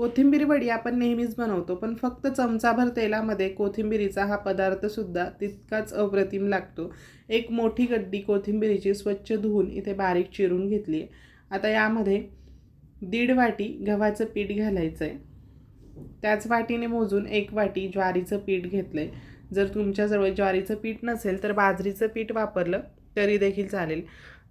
कोथिंबीर वडी आपण नेहमीच बनवतो पण फक्त चमचाभर तेलामध्ये कोथिंबीरीचा हा पदार्थसुद्धा तितकाच अप्रतिम लागतो. एक मोठी गड्डी कोथिंबीरीची स्वच्छ धुवून इथे बारीक चिरून घेतली आता यामध्ये दीड वाटी गव्हाचं पीठ घालायचं आहे त्याच वाटीने मोजून एक वाटी ज्वारीचं पीठ घेतलं आहे जर तुमच्याजवळ ज्वारीचं पीठ नसेल तर बाजरीचं पीठ वापरलं तरी देखील चालेल.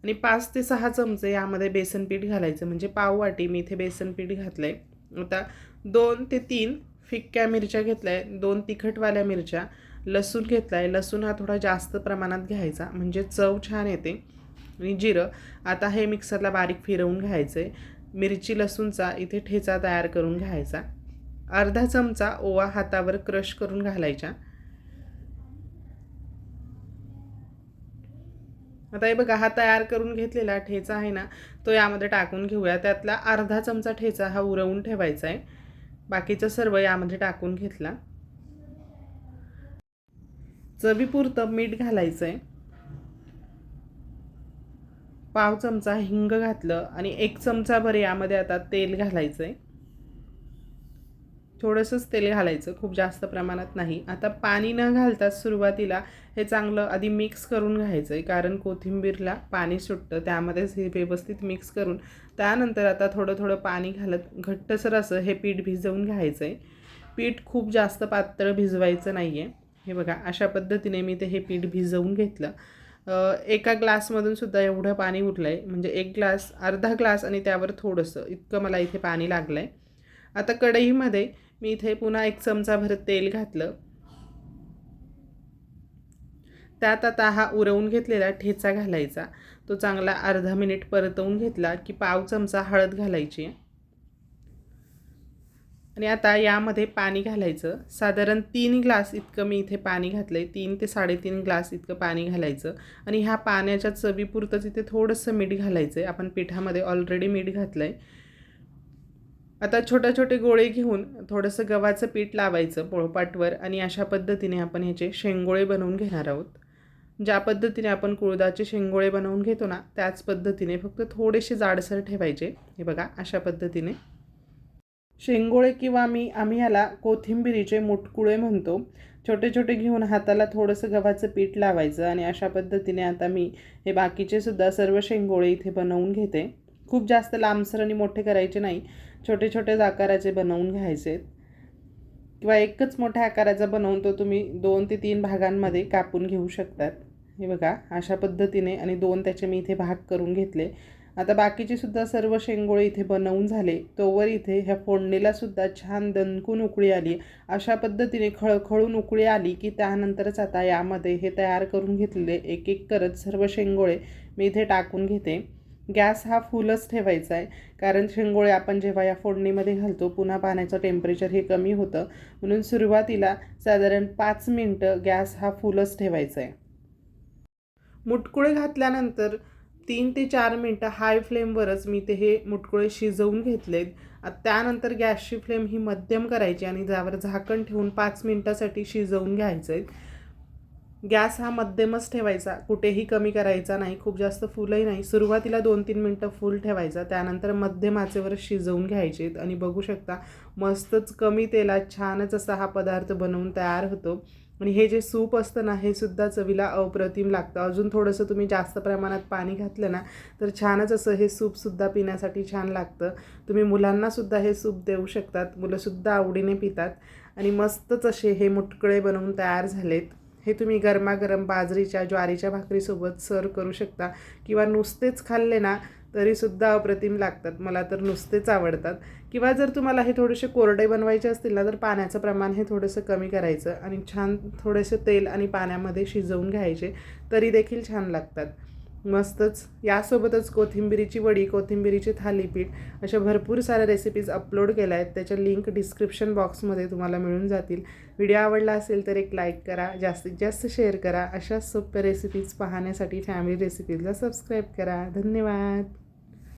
आणि पाच ते सहा चमचे यामध्ये बेसन पीठ घालायचं म्हणजे पाव वाटी मी इथे बेसन पीठ घातलं आहे आता दोन ते तीन फिक्क्या मिरच्या घेतल्या आहे दोन तिखटवाल्या मिरच्या लसूण घेतला आहे लसूण हा थोडा जास्त प्रमाणात घ्यायचा म्हणजे चव छान येते. आणि जिरं आता हे मिक्सरला बारीक फिरवून घ्यायचं आहे मिरची लसूणचा इथे ठेचा तयार करून घ्यायचा. अर्धा चमचा ओवा हातावर क्रश करून घालायच्या आता हे बघा हा तयार करून घेतलेला ठेचा आहे ना तो यामध्ये टाकून घेऊया. त्यातला अर्धा चमचा ठेचा हा उरवून ठेवायचा आहे. बाकीचं सर्व यामध्ये टाकून घेतला. चवीपुरतं मीठ घालायचं आहे पाव चमचा हिंग घातलं आणि एक चमचाभर यामध्ये आता तेल घालायचं आहे थोडंसंच तेल घालायचं खूप जास्त प्रमाणात नाही. आता पाणी न घालताच सुरुवातीला हे चांगलं आधी मिक्स करून घ्यायचं आहे कारण कोथिंबीरला पाणी सुटतं त्यामध्येच हे व्यवस्थित मिक्स करून त्यानंतर आता थोडं थोडं पाणी घालत घट्टसर असं हे पीठ भिजवून घ्यायचं आहे पीठ खूप जास्त पातळ भिजवायचं नाही आहे हे बघा अशा पद्धतीने मी ते हे पीठ भिजवून घेतलं. एका ग्लासमधून सुद्धा एवढं पाणी उठलं आहे म्हणजे एक ग्लास अर्धा ग्लास आणि त्यावर थोडंसं इतकं मला इथे पाणी लागलं आहे आता कढईमध्ये मी इथे पुन्हा एक चमचाभर तेल घातलं. त्यात आता हा उरवून घेतलेला ठेचा घालायचा. तो चांगला अर्धा मिनिट परतवून घेतला की पाव चमचा हळद घालायची. आणि आता यामध्ये पाणी घालायचं. साधारण तीन ग्लास इतकं मी इथे पाणी घातलं आहे तीन ते साडेतीन ग्लास इतकं पाणी घालायचं. आणि ह्या पाण्याच्या चवीपुरतंच इथे थोडंसं मीठ घालायचं आहे आपण पिठामध्ये ऑलरेडी मीठ घातलं आहे आता छोटे छोटे गोळे घेऊन थोडंसं गव्हाचं पीठ लावायचं पोळपाटवर आणि अशा पद्धतीने आपण ह्याचे शेंगोळे बनवून घेणार आहोत. ज्या पद्धतीने आपण कुळदाचे शेंगोळे बनवून घेतो ना त्याच पद्धतीने फक्त थोडेसे जाडसर ठेवायचे. हे बघा अशा पद्धतीने. शेंगोळे किंवा मी आम्ही याला कोथिंबिरीचे मुटकुळे म्हणतो. छोटे छोटे घेऊन हाताला थोडंसं गव्हाचं पीठ लावायचं आणि अशा पद्धतीने आता मी हे बाकीचे सुद्धा सर्व शेंगोळे इथे बनवून घेते. खूप जास्त लांबसर आणि मोठे करायचे नाही. छोटे छोटे आकाराचे बनवून घ्यायचे. किंवा एकच मोठ्या आकाराचा बनवून तो तुम्ही दोन ते तीन भागांमध्ये कापून घेऊ शकतात. हे बघा अशा पद्धतीने आणि दोन त्याचे मी इथे भाग करून घेतले. आता बाकीचे सुद्धा सर्व शेंगोळे इथे बनवून झाले. तोवर इथे ह्या फोडणीला सुद्धा छान दणकून उकळी आली. अशा पद्धतीने खळखळून उकळी आली की त्यानंतरच आता यामध्ये हे तयार करून घेतलेले एक एक करत सर्व शेंगोळे मी इथे टाकून घेते. गॅस हा फुलच ठेवायचा आहे. कारण शेंगोळे आपण जेव्हा या फोडणीमध्ये घालतो पुन्हा पाण्याचं टेम्परेचर हे कमी होतं. म्हणून सुरुवातीला साधारण पाच मिनटं गॅस हा फुलच ठेवायचा आहे. मुटकुळे घातल्यानंतर तीन ते चार मिनटं हाय फ्लेमवरच मी ते हे मुटकुळे शिजवून घेतलेत. त्यानंतर गॅसची फ्लेम ही मध्यम करायची आणि त्यावर झाकण ठेवून पाच मिनटासाठी शिजवून घ्यायचं आहे गॅस हा मध्यमच ठेवायचा. कुठेही कमी करायचा नाही खूप जास्त फुलही नाही. सुरुवातीला दोन तीन मिनटं फुल ठेवायचा. त्यानंतर मध्यम आचेवर शिजवून घ्यायचे आणि बघू शकता मस्तच कमी तेलात छानच असा हा पदार्थ बनवून तयार होतो. आणि हे जे सूप असतं ना हे सुद्धा चवीला अप्रतिम लागतं. अजून थोडंसं तुम्ही जास्त प्रमाणात पाणी घातलं ना तर छानच असं हे सूपसुद्धा पिण्यासाठी छान लागतं. तुम्ही मुलांनासुद्धा हे सूप देऊ शकतात. मुलंसुद्धा आवडीने पितात. आणि मस्तच असे हे मुटकळे बनवून तयार झालेत. हे तुम्ही गरमागरम बाजरीच्या ज्वारीच्या भाकरीसोबत सर्व करू शकता. किंवा नुसतेच खाल्ले ना तरीसुद्धा अप्रतिम लागतात. मला तर नुसतेच आवडतात. किंवा जर तुम्हाला हे थोडेसे कोरडे बनवायचे असतील ना तर पाण्याचं प्रमाण हे थोडंसं कमी करायचं. आणि छान थोडेसे तेल आणि पाण्यामध्ये शिजवून घ्यायचे तरी देखील छान लागतात. मस्तच. यासोबतच कोथिंबिरीची वडी कोथिंबिरीची थालीपीठ अशा भरपूर साऱ्या रेसिपीज अपलोड केल्या आहेत. त्याच्या लिंक डिस्क्रिप्शन बॉक्समध्ये तुम्हाला मिळून जातील. व्हिडिओ आवडला असेल तर एक लाईक करा जास्तीत जास्त शेअर करा. अशाच सोप्या रेसिपीज पाहण्यासाठी फॅमिली रेसिपीजला सबस्क्राईब करा. धन्यवाद.